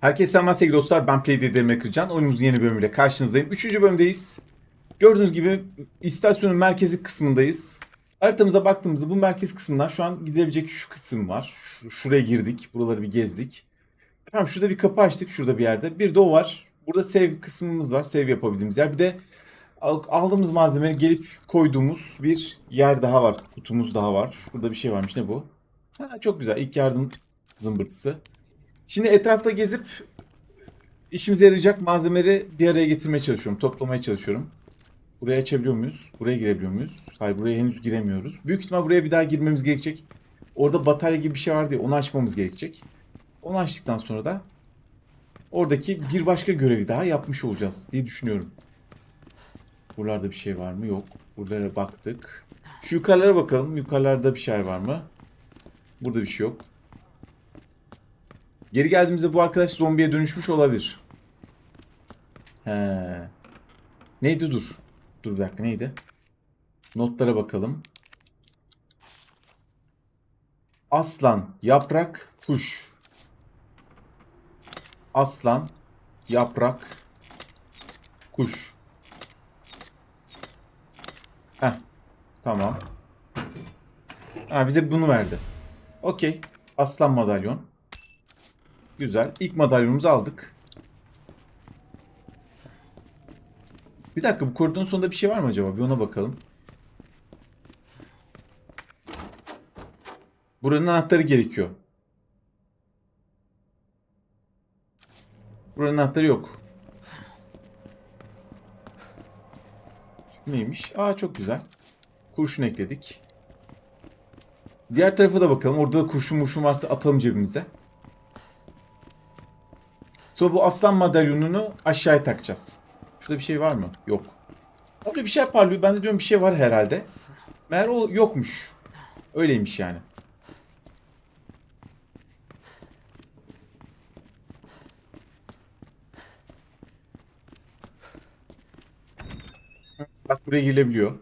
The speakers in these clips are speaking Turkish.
Herkese selamlar sevgili dostlar. Ben Playdead Kırcan. Oyunumuzun yeni bölümüyle karşınızdayım. Üçüncü bölümdeyiz. Gördüğünüz gibi istasyonun merkezi kısmındayız. Haritamıza baktığımızda bu merkez kısmından şu an gidebilecek şu kısım var. Şu- şuraya girdik. Buraları bir gezdik. Efendim şurada bir kapı açtık şurada bir yerde. Bir de o var. Burada save kısmımız var. Save yapabildiğimiz yer. Bir de al- aldığımız malzemeleri gelip koyduğumuz bir yer daha var. Kutumuz daha var. Şurada bir şey varmış. Ne bu? Ha, çok güzel. İlk yardım zımbırtısı. Şimdi etrafta gezip işimize yarayacak malzemeleri bir araya getirmeye çalışıyorum. Toplamaya çalışıyorum. Burayı açabiliyor muyuz? Buraya girebiliyor muyuz? Hayır buraya henüz giremiyoruz. Büyük ihtimal buraya bir daha girmemiz gerekecek. Orada batarya gibi bir şey var diye onu açmamız gerekecek. Onu açtıktan sonra da oradaki bir başka görevi daha yapmış olacağız diye düşünüyorum. Buralarda bir şey var mı? Yok. Buralara baktık. Şu yukarılara bakalım. Yukarılarda bir şey var mı? Burada bir şey yok. Geri geldiğimizde bu arkadaş zombiye dönüşmüş olabilir. He. Neydi dur. Dur bir dakika neydi? Notlara bakalım. Aslan, yaprak, kuş. Aslan, yaprak, kuş. Heh. Tamam. Ha, bize bunu verdi. Okey. Aslan madalyon. Güzel. İlk madalyonumuzu aldık. Bir dakika bu koridorun sonunda bir şey var mı acaba? Bir ona bakalım. Buranın anahtarı gerekiyor. Buranın anahtarı yok. Neymiş? Aa çok güzel. Kurşun ekledik. Diğer tarafa da bakalım. Orada da kurşun murşun varsa atalım cebimize. Sonra bu aslan madalyonunu aşağıya takacağız. Şurada bir şey var mı? Yok. Orada bir şey parlıyor. Ben de diyorum bir şey var herhalde. Meğer o yokmuş. Öyleymiş yani. Bak buraya girilebiliyor.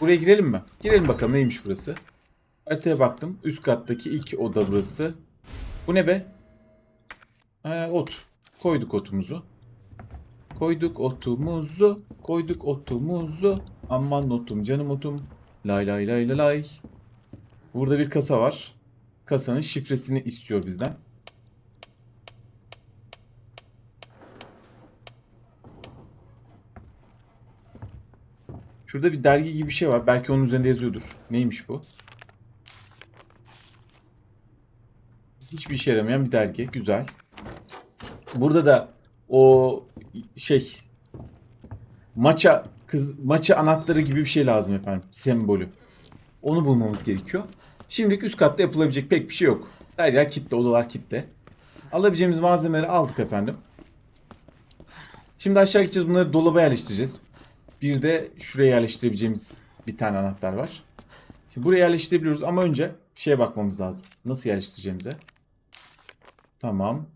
Buraya girelim mi? Girelim bakalım neymiş burası. Haritaya baktım. Üst kattaki ilk oda burası. Bu ne be? Ee, ot. Koyduk otumuzu. Koyduk otumuzu. Koyduk otumuzu. Aman otum canım otum. Lay lay lay lay lay. Burada bir kasa var. Kasanın şifresini istiyor bizden. Şurada bir dergi gibi bir şey var. Belki onun üzerinde yazıyordur. Neymiş bu? Hiçbir işe yaramayan bir dergi. Güzel. Burada da o şey maça kız maça anahtarı gibi bir şey lazım efendim. Sembolü. Onu bulmamız gerekiyor. Şimdilik üst katta yapılabilecek pek bir şey yok. Her kitle, odalar kitle. Alabileceğimiz malzemeleri aldık efendim. Şimdi aşağı gideceğiz. Bunları dolaba yerleştireceğiz. Bir de şuraya yerleştirebileceğimiz bir tane anahtar var. Şimdi buraya yerleştirebiliyoruz ama önce şeye bakmamız lazım. Nasıl yerleştireceğimize. Tamam.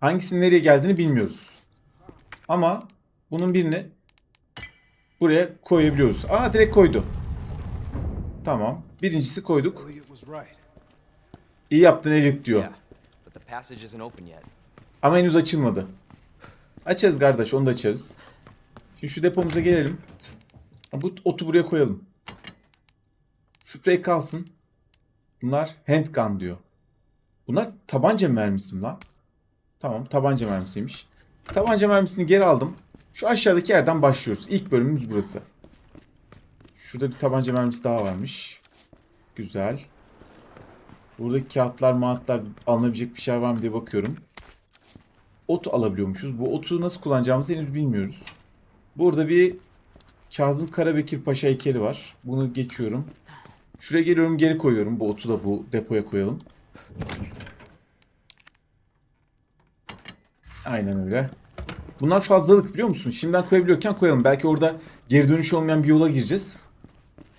Hangisinin nereye geldiğini bilmiyoruz. Ama bunun birini buraya koyabiliyoruz. Aa direkt koydu. Tamam. Birincisi koyduk. İyi yaptın Elliot diyor. Ama henüz açılmadı. Açarız kardeş onu da açarız. Şimdi şu depomuza gelelim. Bu otu buraya koyalım. Sprey kalsın. Bunlar handgun diyor. Bunlar tabanca mermisi mi lan? Tamam tabanca mermisiymiş. Tabanca mermisini geri aldım. Şu aşağıdaki yerden başlıyoruz. İlk bölümümüz burası. Şurada bir tabanca mermisi daha varmış. Güzel. Buradaki kağıtlar, mağıtlar alınabilecek bir şey var mı diye bakıyorum. Ot alabiliyormuşuz. Bu otu nasıl kullanacağımızı henüz bilmiyoruz. Burada bir Kazım Karabekir Paşa heykeli var. Bunu geçiyorum. Şuraya geliyorum geri koyuyorum. Bu otu da bu depoya koyalım. Aynen öyle. Bunlar fazlalık biliyor musun? Şimdiden koyabiliyorken koyalım. Belki orada geri dönüş olmayan bir yola gireceğiz.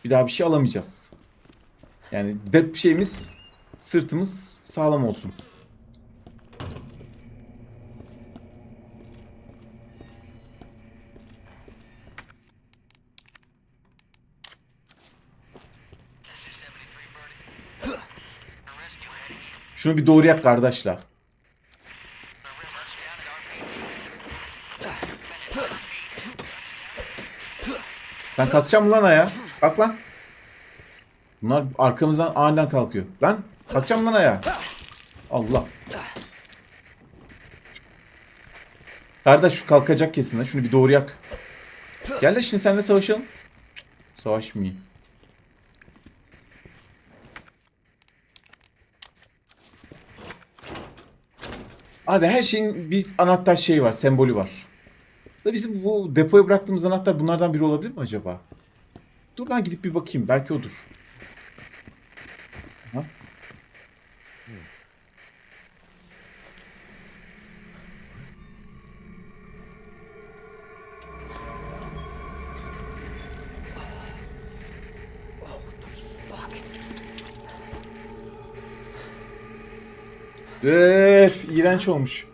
Bir daha bir şey alamayacağız. Yani dep şeyimiz sırtımız sağlam olsun. Şunu bir doğrayak kardeşler. Ben kalkacağım lan ayağa? Kalk lan. Bunlar arkamızdan aniden kalkıyor. Lan kalkacağım lan ayağa. Allah. Kardeş şu kalkacak kesin lan. Şunu bir doğrayak. Gel de şimdi seninle savaşalım. Savaşmayayım. Abi her şeyin bir anahtar şeyi var, sembolü var. Da bizim bu depoya bıraktığımız anahtar bunlardan biri olabilir mi acaba? Dur ben gidip bir bakayım. Belki odur. Öf, iğrenç olmuş.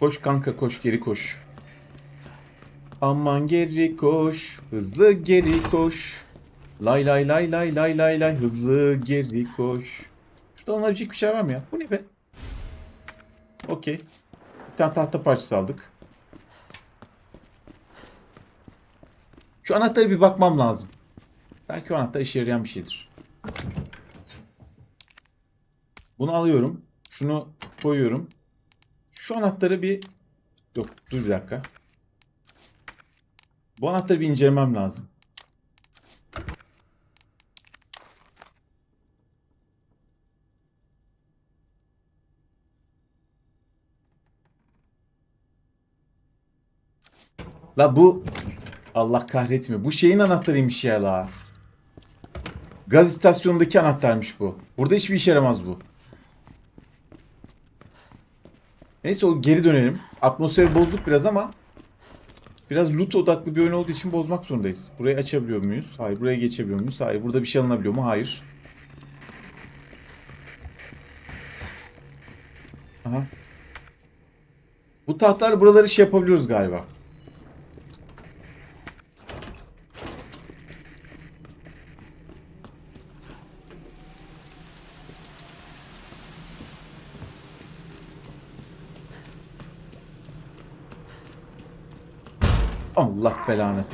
Koş kanka koş geri koş. Aman geri koş, hızlı geri koş. Lay lay lay lay lay lay lay hızlı geri koş. Şurada alınabilecek bir şey var mı ya? Bu ne be? Okey. Bir tane tahta parçası aldık. Şu anahtara bir bakmam lazım. Belki o anahtar işe yarayan bir şeydir. Bunu alıyorum. Şunu koyuyorum. Şu anahtarı bir... Yok dur bir dakika. Bu anahtarı bir incelemem lazım. La bu... Allah kahretmiyor. Bu şeyin anahtarıymış ya la. Gaz istasyonundaki anahtarmış bu. Burada hiçbir işe yaramaz bu. Neyse o geri dönelim. Atmosferi bozduk biraz ama biraz loot odaklı bir oyun olduğu için bozmak zorundayız. Burayı açabiliyor muyuz? Hayır. Buraya geçebiliyor muyuz? Hayır. Burada bir şey alınabiliyor mu? Hayır. Aha. Bu tahtlar buraları şey yapabiliyoruz galiba. Allah belanı.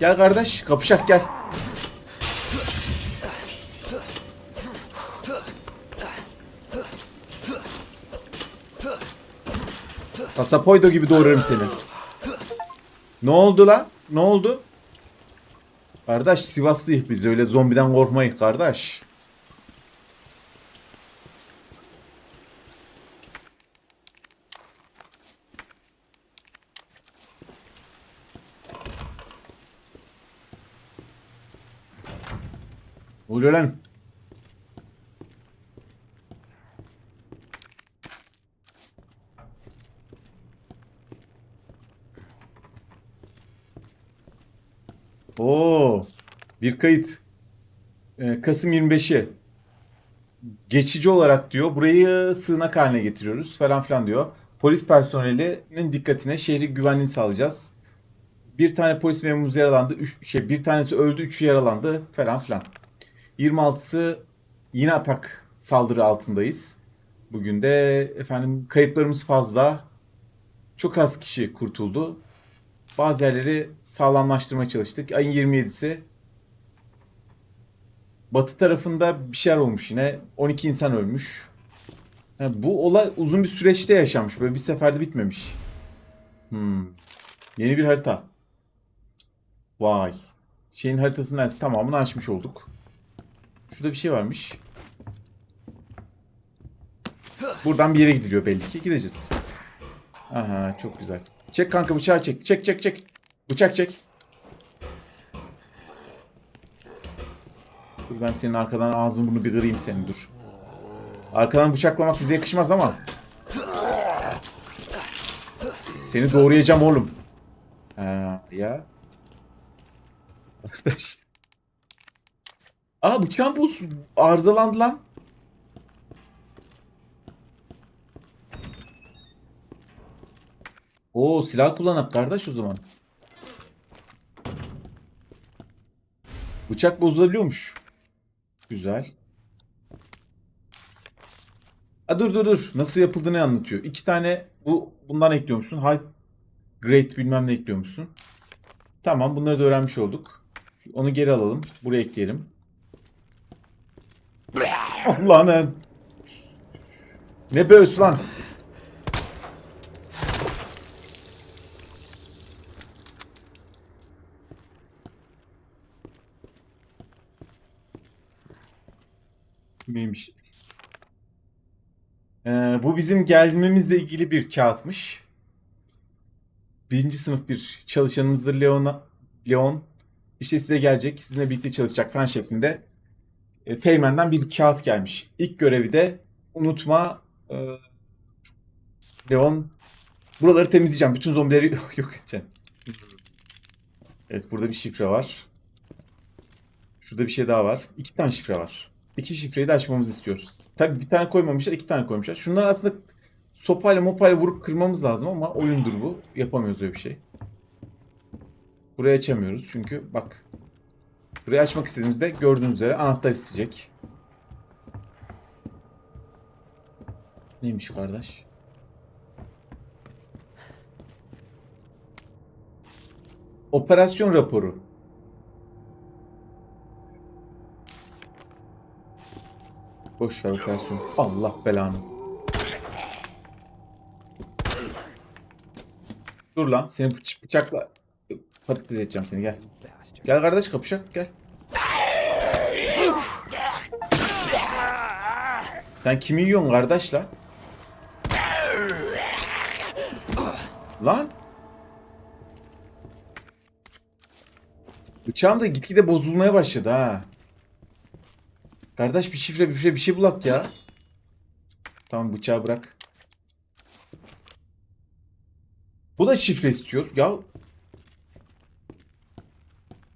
Gel kardeş kapışak gel. Pasapoydo gibi doğrarım seni. Ne oldu lan? Ne oldu? Kardeş Sivaslıyız biz öyle zombiden korkmayız kardeş. Oluyor lan? Oo, bir kayıt. Ee, Kasım 25'i. Geçici olarak diyor. Burayı sığınak haline getiriyoruz falan filan diyor. Polis personelinin dikkatine şehri güvenliğini sağlayacağız. Bir tane polis memurumuz yaralandı. Üç, şey, bir tanesi öldü, üçü yaralandı falan filan. 26'sı yine atak saldırı altındayız. Bugün de efendim kayıplarımız fazla. Çok az kişi kurtuldu. Bazı yerleri sağlamlaştırmaya çalıştık. Ayın 27'si Batı tarafında bir şeyler olmuş yine. 12 insan ölmüş. Yani bu olay uzun bir süreçte yaşanmış. Böyle bir seferde bitmemiş. Hmm. Yeni bir harita. Vay. Şeyin haritasının neredeyse tamamını açmış olduk. Şurada bir şey varmış. Buradan bir yere gidiliyor belli ki. Gideceğiz. Aha çok güzel. Çek kanka bıçağı çek. Çek çek çek. Bıçak çek. Dur ben senin arkadan ağzını bunu bir kırayım senin dur. Arkadan bıçaklamak bize yakışmaz ama. Seni doğrayacağım oğlum. Ha, ya. Arkadaş. Aa buz arızalandı lan. Oo silah kullanak kardeş o zaman. Bıçak bozulabiliyormuş. Güzel. Ha dur dur dur. Nasıl yapıldığını anlatıyor. İki tane bu bundan ekliyormuşsun. High grade bilmem ne ekliyormuşsun. Tamam bunları da öğrenmiş olduk. Onu geri alalım. Buraya ekleyelim. Allah'ım. Ne böğüs lan? Neymiş? Ee, bu bizim gelmemizle ilgili bir kağıtmış. Birinci sınıf bir çalışanımızdır Leon'a, Leon. İşte size gelecek, sizinle birlikte çalışacak fen şeklinde. E, Teğmen'den bir kağıt gelmiş. İlk görevi de unutma e, Leon buraları temizleyeceğim. Bütün zombileri yok edeceğim. Evet burada bir şifre var. Şurada bir şey daha var. İki tane şifre var. İki şifreyi de açmamızı istiyoruz. Tabii bir tane koymamışlar, iki tane koymuşlar. Şunları aslında sopayla mopayla vurup kırmamız lazım ama oyundur bu. Yapamıyoruz öyle bir şey. Burayı açamıyoruz çünkü bak. Burayı açmak istediğimizde gördüğünüz üzere anahtar isteyecek. Neymiş kardeş? Operasyon raporu. Boş ver operasyon. Allah belanı. Dur lan seni bıç- bıçakla patates edeceğim seni gel. Gel kardeş kapışak gel. Sen kimi yiyorsun kardeş lan? Lan? Bıçağım da gitgide bozulmaya başladı ha. Kardeş bir şifre bir şey bir şey bulak ya. Tamam bıçağı bırak. Bu da şifre istiyor. Ya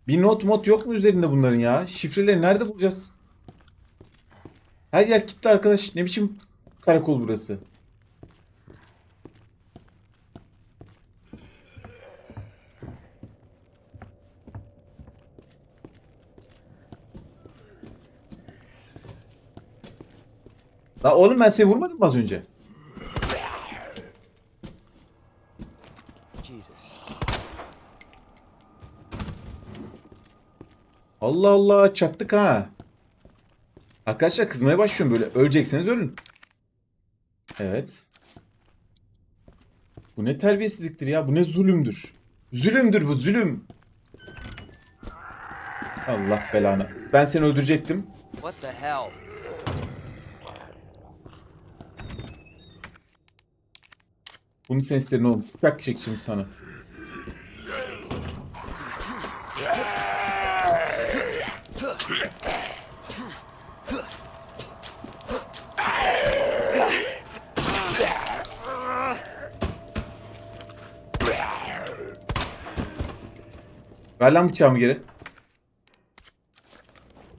bir not mod yok mu üzerinde bunların ya? Şifreleri nerede bulacağız? Her yer kilitli arkadaş. Ne biçim karakol burası? La oğlum ben seni vurmadım mı az önce? Allah Allah çattık ha. Arkadaşlar kızmaya başlıyorum böyle. Ölecekseniz ölün. Evet. Bu ne terbiyesizliktir ya. Bu ne zulümdür. Zulümdür bu zulüm. Allah belanı. Ben seni öldürecektim. What the hell? Bunu sen istedin oğlum. Bıçak çekeceğim sana. Ver lan bıçağımı geri.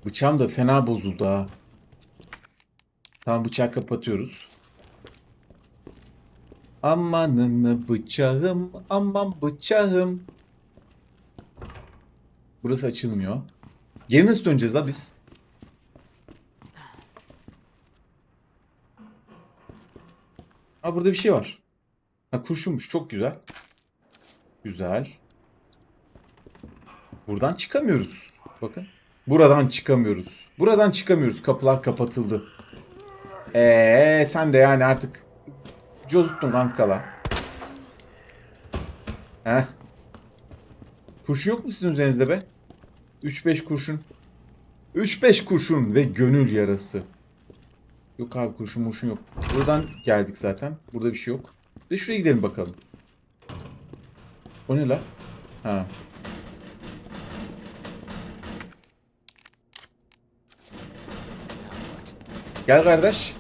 Bıçağım da fena bozuldu ha. Tamam bıçağı kapatıyoruz. Amanını bıçağım, aman bıçağım. Burası açılmıyor. Geri nasıl döneceğiz la biz? Ha burada bir şey var. Ha kurşunmuş çok güzel. Güzel. Buradan çıkamıyoruz. Bakın. Buradan çıkamıyoruz. Buradan çıkamıyoruz. Kapılar kapatıldı. Eee sen de yani artık cozuttun kankala. Heh. Kurşun yok mu sizin üzerinizde be? 3-5 kurşun. 3-5 kurşun ve gönül yarası. Yok abi kurşun murşun yok. Buradan geldik zaten. Burada bir şey yok. Ve şuraya gidelim bakalım. O ne la? Ha. Gel kardeş.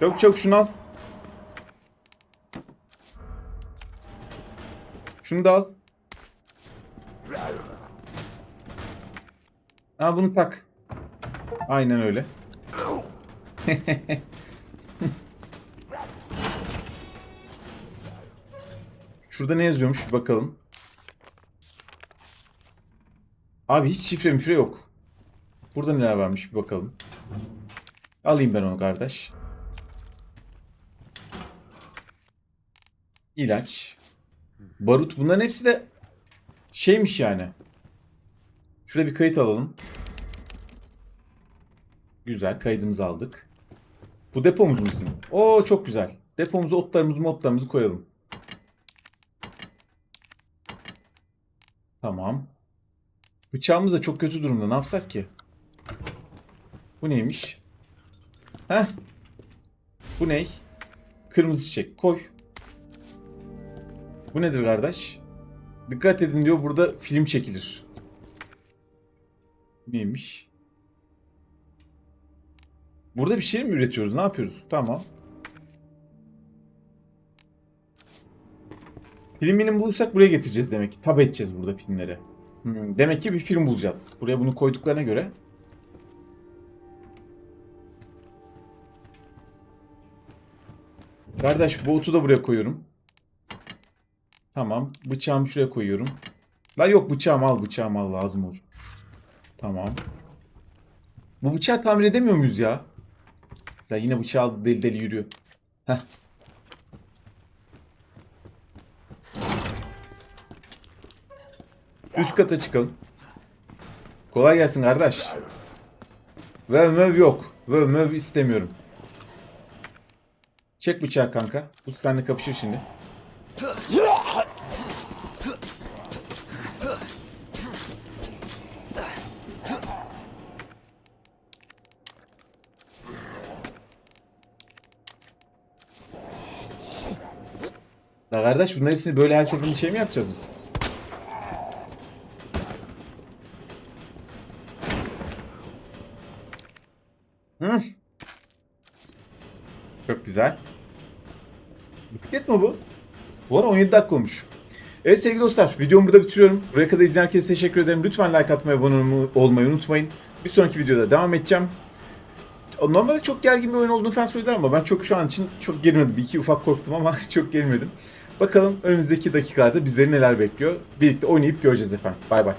Çok çok şunu al. Şunu da al. Ha bunu tak. Aynen öyle. Şurada ne yazıyormuş bir bakalım. Abi hiç şifre mifre yok. Burada neler varmış bir bakalım. Alayım ben onu kardeş. İlaç. Barut bunların hepsi de şeymiş yani. Şurada bir kayıt alalım. Güzel kaydımızı aldık. Bu depomuz mu bizim? Oo çok güzel. Depomuza otlarımızı modlarımızı koyalım. Tamam. Bıçağımız da çok kötü durumda. Ne yapsak ki? Bu neymiş? Heh. Bu ney? Kırmızı çiçek. Koy. Bu nedir kardeş? Dikkat edin diyor burada film çekilir. Neymiş? Burada bir şey mi üretiyoruz? Ne yapıyoruz? Tamam. Filmini bulursak buraya getireceğiz demek ki. Tab edeceğiz burada filmleri. Hmm, demek ki bir film bulacağız. Buraya bunu koyduklarına göre. Kardeş bu otu da buraya koyuyorum. Tamam. Bıçağımı şuraya koyuyorum. La yok bıçağımı al bıçağımı al lazım olur. Tamam. Bu bıçağı tamir edemiyor muyuz ya? Ya yine bıçağı aldı deli deli yürüyor. Heh. Üst kata çıkalım. Kolay gelsin kardeş. Vev möv yok. Vev möv istemiyorum. Çek bıçağı kanka. Bu seninle kapışır şimdi. La kardeş bunların hepsini böyle her seferinde şey mi yapacağız biz? Hı. Çok güzel. Bisiklet mi bu? Bu ara 17 dakika olmuş. Evet sevgili dostlar videomu burada bitiriyorum. Buraya kadar izleyen herkese teşekkür ederim. Lütfen like atmayı, abone olmayı unutmayın. Bir sonraki videoda devam edeceğim. Normalde çok gergin bir oyun olduğunu falan söyler ama ben çok şu an için çok gerilmedim. Bir iki ufak korktum ama çok gerilmedim. Bakalım önümüzdeki dakikalarda bizleri neler bekliyor. Birlikte oynayıp göreceğiz efendim. Bay bay.